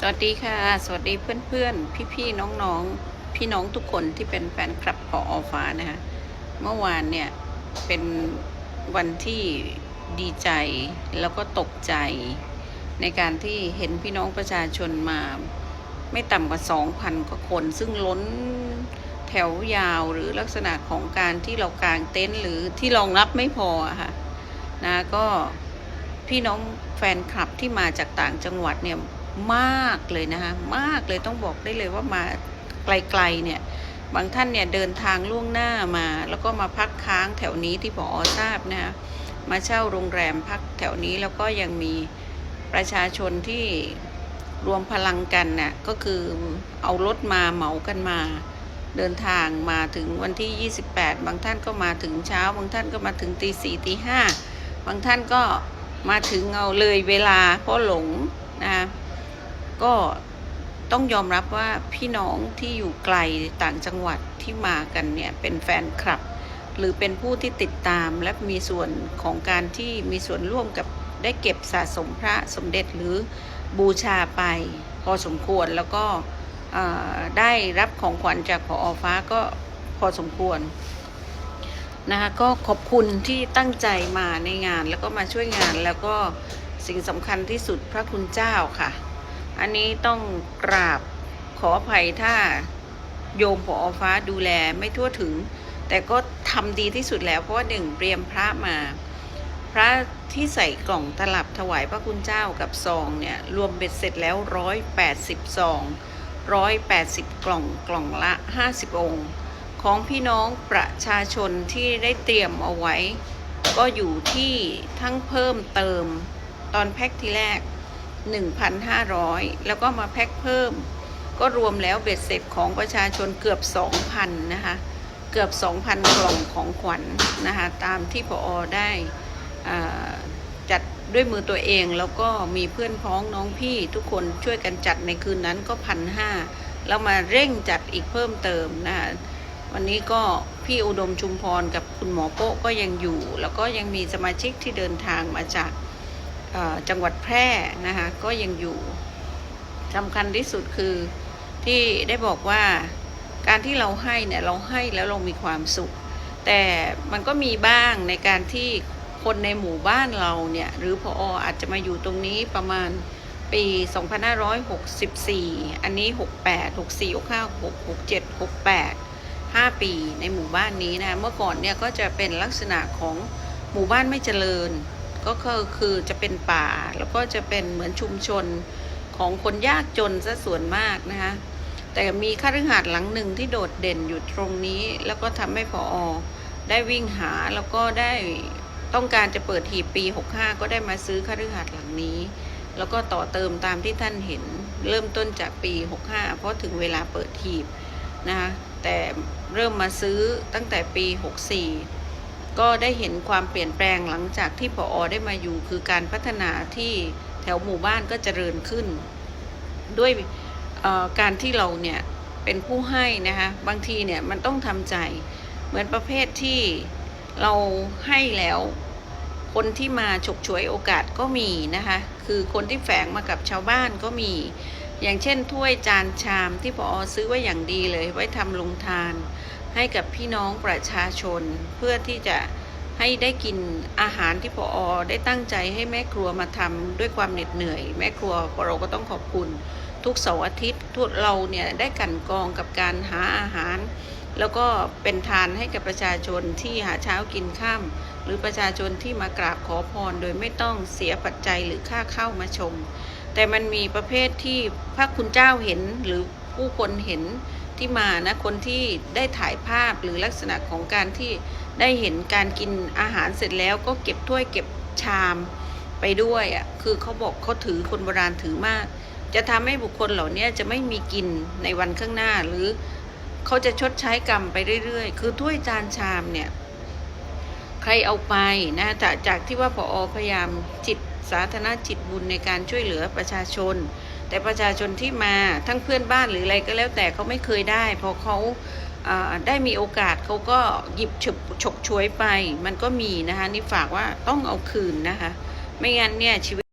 สวัสดีค่ะ สวัสดีเพื่อนๆ พี่ๆ น้องๆ พี่น้องทุกคนที่เป็นแฟนคลับของอฟ้านะคะเมื่อวานเนี่ยเป็นวันที่ดีใจแล้วก็ตกใจ ในการที่เห็นพี่น้องประชาชนมา ไม่ต่ำกว่า 2,000 กว่าคน ซึ่งล้นแถวยาวหรือลักษณะของการที่เรากางเต็นท์หรือที่รองรับไม่พอค่ะนะก็พี่น้องแฟนคลับที่มาจากต่างจังหวัดเนี่ย มากเลยนะคะมากเลยต้องบอกได้เลยว่ามาไกลๆเนี่ยบางท่านเนี่ยเดินทางล่วงหน้ามา แล้วก็มาพักค้างแถวนี้ที่พอทราบนะคะมาเช่าโรงแรมพักแถวนี้แล้วก็ยังมีประชาชนที่รวมพลังกันน่ะก็คือเอารถมาเหมากันมา เดินทางมาถึงวันที่ 28 บางท่านก็มาถึงเช้า บางท่านก็มาถึงตีสี่ตีห้าบางท่านก็มาถึงเอาเลยเวลาเพราะหลงนะะ ก็ต้องยอมรับว่าพี่น้องที่อยู่ไกลต่างจังหวัดที่มากันเนี่ยเป็นแฟนคลับ หรือเป็นผู้ที่ติดตามและมีส่วนของการที่มีส่วนร่วมกับได้เก็บสะสมพระสมเด็จหรือบูชาไปพอสมควรแล้วก็ได้รับของขวัญจากพออฟ้าก็พอสมควรนะคะก็ขอบคุณที่ตั้งใจมาในงานแล้วก็มาช่วยงานแล้วก็สิ่งสำคัญที่สุดพระคุณเจ้าค่ะ อันนี้ต้องกราบขออภัยถ้าโยมผอฟ้าดูแลไม่ทั่วถึง แต่ก็ทำดีที่สุดแล้วเพราะว่าหนึ่งเตรียมพระมา พระที่ใส่กล่องตลับถวายพระคุณเจ้ากับซองเนี่ยรวมเบ็ดเสร็จแล้วร้อยแปดสิบซองร้อยแปดสิบกล่องกล่องละห้าสิบองค์ ของพี่น้องประชาชนที่ได้เตรียมเอาไว้ ก็อยู่ที่ทั้งเพิ่มเติมตอนแพ็คที่แรก 1,500 แล้วก็มาแพ็คเพิ่ม ก็รวมแล้วเบ็ดเสร็จของประชาชนเกือบ 2,000 นะคะ เกือบ 2,000 กล่องของขวัญนนะคะ ตามที่พออได้จัดด้วยมือตัวเองแล้วก็มีเพื่อนพ้องน้องพี่ทุกคนช่วยกันจัดในคืนนั้นก็พันห้าแล้วมาเร่งจัดอีกเพิ่มเติมนะคะวันนี้ก็พี่อุดมชุมพรกับคุณหมอโป๊ะก็ยังอยู่ แล้วก็ยังมีสมาชิกที่เดินทางมาจาก จังหวัดแพร่นะคะก็ยังอยู่สำคัญที่สุดคือที่ได้บอกว่าการที่เราให้เนี่ยเราให้แล้วเรามีความสุข แต่มันก็มีบ้างในการที่คนในหมู่บ้านเราเนี่ยหรือพออาจจะมาอยู่ตรงนี้ประมาณปี 2564 อันนี้ 68 64 65 67 68 5 ปีในหมู่บ้านนี้นะ เมื่อก่อนเนี่ยก็จะเป็นลักษณะของหมู่บ้านไม่เจริญ ก็คือคือจะเป็นป่าแล้วก็จะเป็นเหมือนชุมชนของคนยากจนซะส่วนมากนะคะ แต่มีคฤหาสน์หลังหนึ่งที่โดดเด่นอยู่ตรงนี้ แล้วก็ทำให้พออได้วิ่งหาแล้วก็ได้ต้องการจะเปิดหีบปี 65 ก็ได้มาซื้อคฤหาสน์หลังนี้ แล้วก็ต่อเติมตามที่ท่านเห็นเริ่มต้นจากปี 65 เพราะถึงเวลาเปิดหีบนะคะแต่เริ่มมาซื้อตั้งแต่ปี 64 ก็ได้เห็นความเปลี่ยนแปลงหลังจากที่พออได้มาอยู่คือการพัฒนาที่แถวหมู่บ้านก็เจริญขึ้น ด้วยการที่เราเนี่ยเป็นผู้ให้นะคะบางทีเนี่ยมันต้องทำใจเหมือนประเภทที่เราให้แล้วคนที่มาฉกฉวยโอกาสก็มีนะคะคือคนที่แฝงมากับชาวบ้านก็มี อย่างเช่นถ้วยจานชามที่พออซื้อไว้อย่างดีเลยไว้ทำลงทาน ให้กับพี่น้องประชาชน เพื่อที่จะให้ได้กินอาหารที่พออได้ตั้งใจให้แม่ครัวมาทำด้วยความเหน็ดเหนื่อย แม่ครัวเราก็ต้องขอบคุณ ทุกเสาร์อาทิตย์ทุกเราเนี่ยได้กันกองกับการหาอาหาร แล้วก็เป็นทานให้กับประชาชนที่หาเช้ากินข้ามหรือประชาชนที่มากราบขอพรโดยไม่ต้องเสียปัจจัยหรือค่าเข้ามาชม แต่มันมีประเภทที่พระคุณเจ้าเห็นหรือผู้คนเห็น ที่มานะคนที่ได้ถ่ายภาพหรือลักษณะของการที่ได้เห็นการกินอาหารเสร็จแล้วก็เก็บถ้วยเก็บชามไปด้วยอะคือเขาบอกเขาถือคนโบราณถือมาก จะทำให้บุคคลเหล่านี้จะไม่มีกินในวันข้างหน้าหรือเขาจะชดใช้กรรมไปเรื่อยๆ คือถ้วยจานชามเนี่ยใครเอาไปนะจากจากที่ว่าพออพยายามจิตสาธารณจิตบุญในการช่วยเหลือประชาชน แต่ประชาชนที่มาทั้งเพื่อนบ้านหรืออะไรก็แล้วแต่เขาไม่เคยได้ พอเขาได้มีโอกาสเขาก็หยิบฉบฉกช่วยไป มันก็มีนะคะนี่ฝากว่าต้องเอาคืนนะคะ ไม่งั้นเนี่ยชีวิต